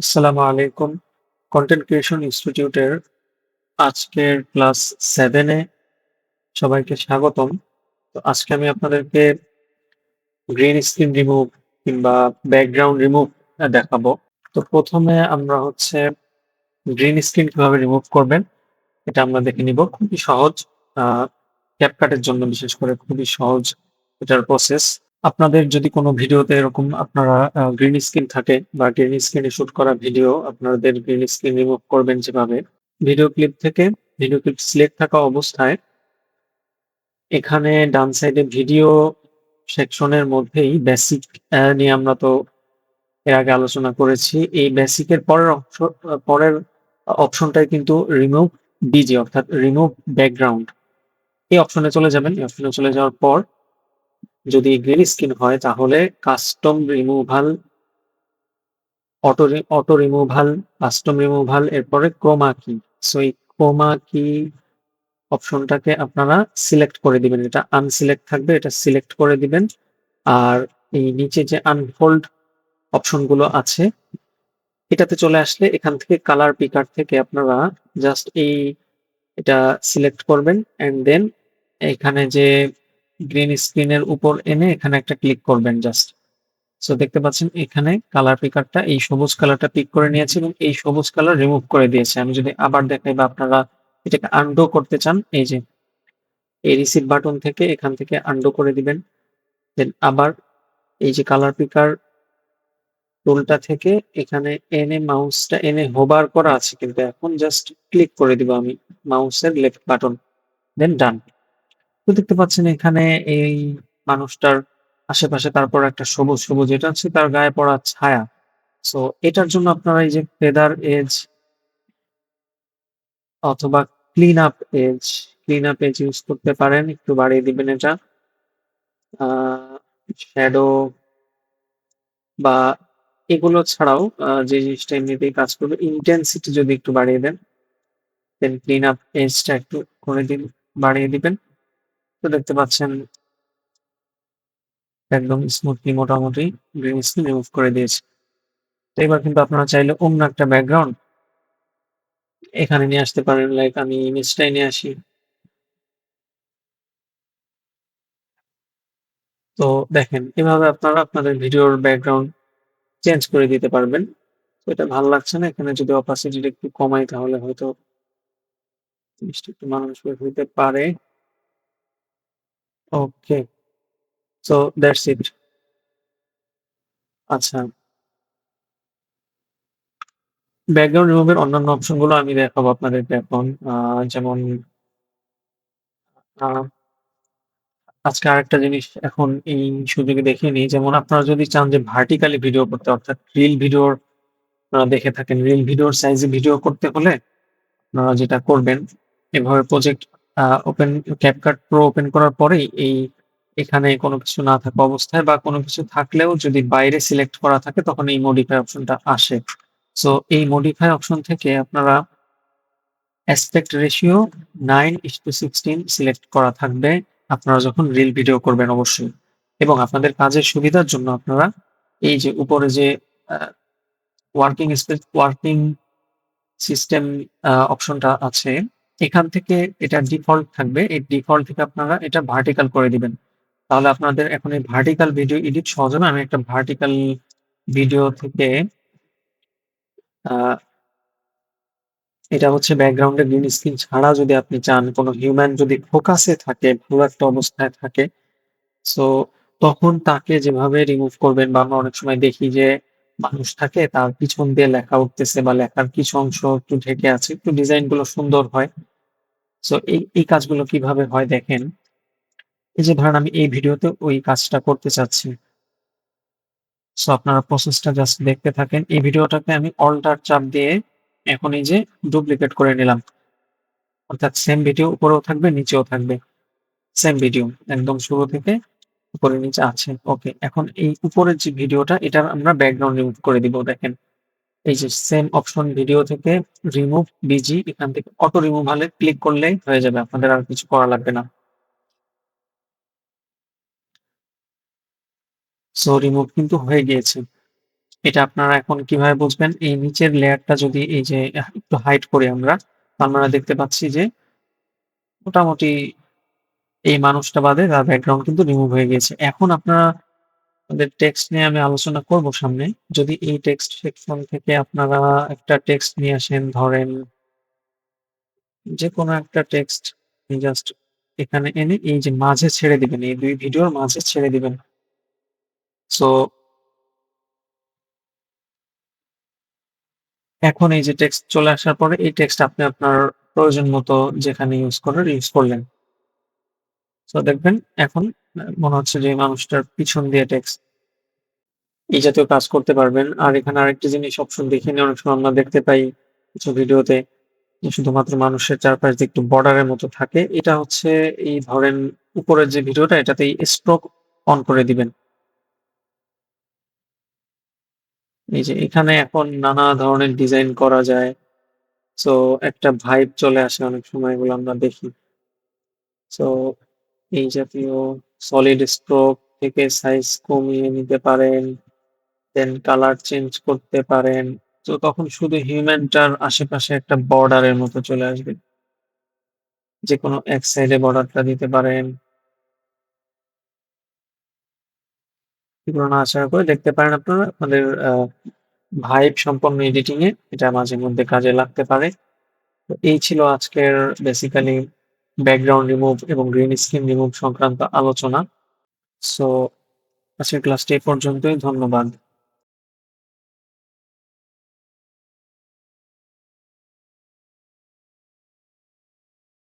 আসসালামু আলাইকুম। Content creation ইনস্টিটিউটের আজকের ক্লাস সেভেনে সবাইকে স্বাগতম। তো আজকে আমি আপনাদেরকে গ্রিন স্ক্রিন রিমুভ কিংবা ব্যাকগ্রাউন্ড রিমুভ দেখাবো। তো প্রথমে আমরা হচ্ছে গ্রিন স্ক্রিন কীভাবে রিমুভ করবেন, এটা আমরা দেখে নিব। খুবই সহজ এর জন্য বিশেষ করে খুবই সহজ এটার প্রসেস। আপনাদের যদি কোনো ভিডিওতে এরকম আপনারা গ্রিন স্ক্রিন থাকে বা গ্রিন স্ক্রিনে শুট করা ভিডিও আপনাদের গ্রিন স্ক্রিন রিমুভ করবেন যেভাবে, ভিডিও ক্লিপ থেকে ভিডিও ক্লিপ সিলেক্ট থাকা অবস্থায় এখানে ডান সাইডে ভিডিও সেকশনের মধ্যেই বেসিক নিয়ে আমরা তো এর আগে আলোচনা করেছি। এই বেসিকের পরের অংশ পরের অপশনটাই কিন্তু রিমুভ ডিজি অর্থাৎ রিমুভ ব্যাকগ্রাউন্ড। এই অপশনে চলে যাবেন। এই অপশনে চলে যাওয়ার পর যদি গ্রিন স্ক্রিন হয় তাহলে custom removal auto auto removal, custom removal এরপরে ক্রোমা কি। সো এই ক্রোমা কি অপশনটাকে আপনারা সিলেক্ট করে দিবেন। এটা আনসিলেক্ট থাকবে এটা সিলেক্ট করে দিবেন। আর এই নিচে যে আনফোল্ড অপশনগুলো আছে এটাতে চলে আসলে এখান থেকে কালার পিকার থেকে আপনারা জাস্ট এই এটা সিলেক্ট করবেন অ্যান্ড দেন এখানে যে গ্রিন স্ক্রিনের উপর এনে এখানে একটা ক্লিক করবেন জাস্ট। সো দেখতে পাচ্ছেন এখানে কালার পিকারটা এই সবুজ কালারটা পিক করে নিয়েছে এবং এই সবুজ কালার রিমুভ করে দিয়েছে। আমি যদি আবার দেখাই বা আপনারা এটাকে আন্ডো করতে চান, এই যে এই রিসিভ বাটন থেকে এখান থেকে আন্ডো করে দিবেন। দেন আবার এই যে কালার পিকার টুলটা থেকে এখানে এনে মাউসটা এনে হোবার করা আছে কিন্তু এখন জাস্ট ক্লিক করে দিব আমি মাউসের লেফট বাটন। দেন ডান। তো দেখতে পাচ্ছেন এখানে এই মানুষটার আশেপাশে তারপর একটা সবুজ, সবুজ এটা হচ্ছে তার গায়ে পড়া ছায়া। সো এটার জন্য আপনারা এই যে ফেদার এজ অথবা clean up edge, clean up edge use করতে পারেন। একটু বাড়িয়ে দিবেন এটা। শ্যাডো বা এগুলো ছাড়াও যে জিনিসটা এমনিতেই কাজ করবে ইনটেনসিটি যদি একটু বাড়িয়ে দেন। দেন ক্লিন আপ এজটা একটু করে দিন বাড়িয়ে দিবেন। তো দেখতে পাচ্ছেন, একদম স্মুথলি মোটামুটি গ্রিন স্ক্রিন রিমুভ করে দিয়েছে। তো এবার কিন্তু আপনারা চাইলে অন্য একটা ব্যাকগ্রাউন্ড এখানে নিয়ে আসতে পারেন। লাইক আমি ইমেজটাই নিয়ে আসি। তো দেখেন, এভাবে আপনারা আপনাদের ভিডিওর ব্যাকগ্রাউন্ড চেঞ্জ করে দিতে পারবেন। তো এটা ভালো লাগছে না। এখানে যদি অপাসিটিটা একটু কমাই তাহলে হয়তো জিনিসটা একটু মানানসই হইতে পারে। ওকে। So that's it. আচ্ছা। ব্যাকগ্রাউন্ড রিমুভ এর অন্যান্য অপশনগুলো আমি দেখাবো আপনাদেরকে এখন। আ যেমন আ আজকে আরেকটা জিনিস এখন এই সুযোগে দেখিয়ে নিই। যেমন আপনারা যদি চান যে ভার্টিক্যালি ভিডিও করতে, অর্থাৎ রিল ভিডিওর দেখে থাকেন। রিল ভিডিওর সাইজে ভিডিও করতে হলে আপনারা যেটা করবেন, এভাবে project open CapCut pro open করার পরে এই এখানে কোনো কিছু না থাকা অবস্থায় বা কোনো কিছু থাকলেও যদি বাইরে সিলেক্ট করা থাকে, তখন এই মডিফাই অপশনটা আসে। সো এই মডিফাই অপশন থেকে আপনারা অ্যাসপেক্ট রেশিও 9:16 সিলেক্ট করা থাকবে। আপনারা যখন রিল ভিডিও করবেন অবশ্যই। এবং আপনাদের কাজের সুবিধার জন্য আপনারা এই যে উপরে যে ওয়ার্কিং স্পেস ওয়ার্কিং সিস্টেম অপশনটা আছে এখান থেকে এটা ডিফল্ট থাকবে। এই ডিফল্ট থেকে আপনারা এটা ভার্টিক্যাল করে দিবেন। তাহলে আপনাদের এখন এই ভার্টিক্যাল ভিডিও এডিট সহজ হবে। আমি একটা ভার্টিক্যাল ভিডিও থেকে এটা হচ্ছে ব্যাকগ্রাউন্ডে গ্রিন স্ক্রিন ছাড়া যদি আপনি চান কোনো হিউম্যান যদি ফোকাসে থাকে, ভালো একটা অবস্থায় থাকে, সো তখন তাকে যেভাবে রিমুভ করবেন বা আমরা অনেক সময় দেখি যে মানুষ থাকে তার পিছন দিয়ে লেখা উঠতেছে বা লেখার কিছু অংশ একটু ঢেকে আছে। একটু ডিজাইনগুলো সুন্দর হয়। সো এই, এই কাজগুলো কীভাবে হয় দেখেন। এই যে ধরেন আমি এই ভিডিওতে ওই কাজটা করতে চাচ্ছি। সো আপনারা প্রসেসটা জাস্ট দেখতে থাকেন। এই ভিডিওটাকে আমি অল্টার চাপ দিয়ে এখন এই যে ডুপ্লিকেট করে নিলাম। অর্থাৎ সেম ভিডিও উপরেও থাকবে, নিচেও থাকবে। সেম ভিডিও একদম শুরু থেকে উপরে নিচে আছে। ওকে। এখন এই উপরের যে ভিডিওটা এটার আমরা ব্যাকগ্রাউন্ড রিমুভ করে দিব দেখেন। এই যে সেম অপশন ভিডিও থেকে রিমুভ বিজি এখান থেকে অটো রিমুভাল ক্লিক করলেই হয়ে যাবে। আপনাদের আর কিছু করা লাগবে না। সো রিমুভ কিন্তু হয়ে গিয়েছে। এটা আপনারা এখন কীভাবে বুঝবেন? এই নিচের লেয়ারটা যদি এই যে একটু হাইড করি আমরা, আমরা দেখতে পাচ্ছি যে মোটামুটি এই মানুষটা বাদে তার ব্যাকগ্রাউন্ড কিন্তু রিমুভ হয়ে গিয়েছে। এখন আপনারা আমাদের টেক্সট নিয়ে আমি আলোচনা করব সামনে। যদি এই টেক্সট সেকশন থেকে আপনারা একটা টেক্সট নিয়ে আসেন, ধরেন যেকোনো একটা টেক্সট জাস্ট এখানে এনে এই যে মাঝে ছেড়ে দিবেন। এই দুই ভিডিওর মাঝে ছেড়ে দিবেন। সো এখন এই যে টেক্সট চলে আসার পরে এই টেক্সট আপনি আপনার প্রয়োজন মতো যেখানে ইউজ করার ইউজ করলেন। সো দেখবেন এখন মনে হচ্ছে যে মানুষটার পিছন দিয়ে টেক্সট এই জাতীয় কাজ করতে পারবেন। আর এখানে আরেকটা জিনিস অপশন দেখে নিয়ে অনেক সময় আমরা দেখতে পাই কিছু ভিডিওতে শুধুমাত্র মানুষের চারপাশ দিয়ে একটু বর্ডারের মতো থাকে। এটা হচ্ছে এই ধরেন উপরের যে ভিডিওটা এটাতেই স্ট্রোক অন করে দিবেন। এই যে এখানে এখন নানা ধরনের ডিজাইন করা যায়। তো একটা ভাইব চলে আসে অনেক সময় এগুলো আমরা দেখি। সো এই জাতীয় সলিড স্ট্রোক থেকে সাইজ কমিয়ে নিতে পারেন। দেন কালার চেঞ্জ করতে পারেন। তো তখন শুধু হিউম্যানটার আশেপাশে একটা বর্ডারের মতো চলে আসবে। যে কোনো এক সাইডে বর্ডারটা দিতে পারেন। এগুলো নাড়াচাড়া করে দেখতে পারেন আপনারা আপনাদের ভাইব সম্পন্ন এডিটিং এ এটা মাঝে মধ্যে কাজে লাগতে পারে। তো এই ছিল আজকের বেসিক্যালি ব্যাকগ্রাউন্ড রিমুভ এবং গ্রিন স্ক্রিন রিমুভ সংক্রান্ত আলোচনা। সো আজকের ক্লাসটি এ পর্যন্তই। ধন্যবাদ।